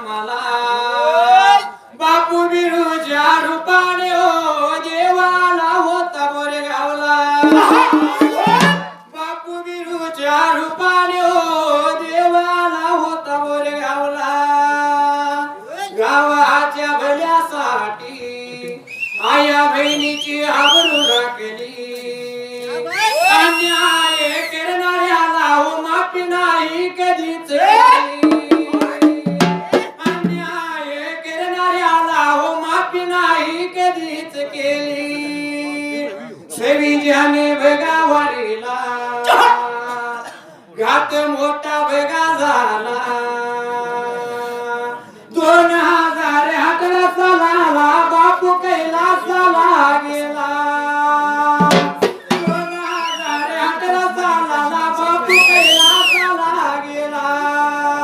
मला. बापू बिरूच्या रूपाने हो देवाला होता बोरेगावला बापू बिरूच्या रूपाने हो देवाला होता बोरेगावला गावाच्या भल्यासाठी आया बहिणीची आवरू राखली. अन्याय हो माफी नाही कधीच पापी नाही कधीच केली. सेविजाने बघा वारीला घात मोठा बघा झाला.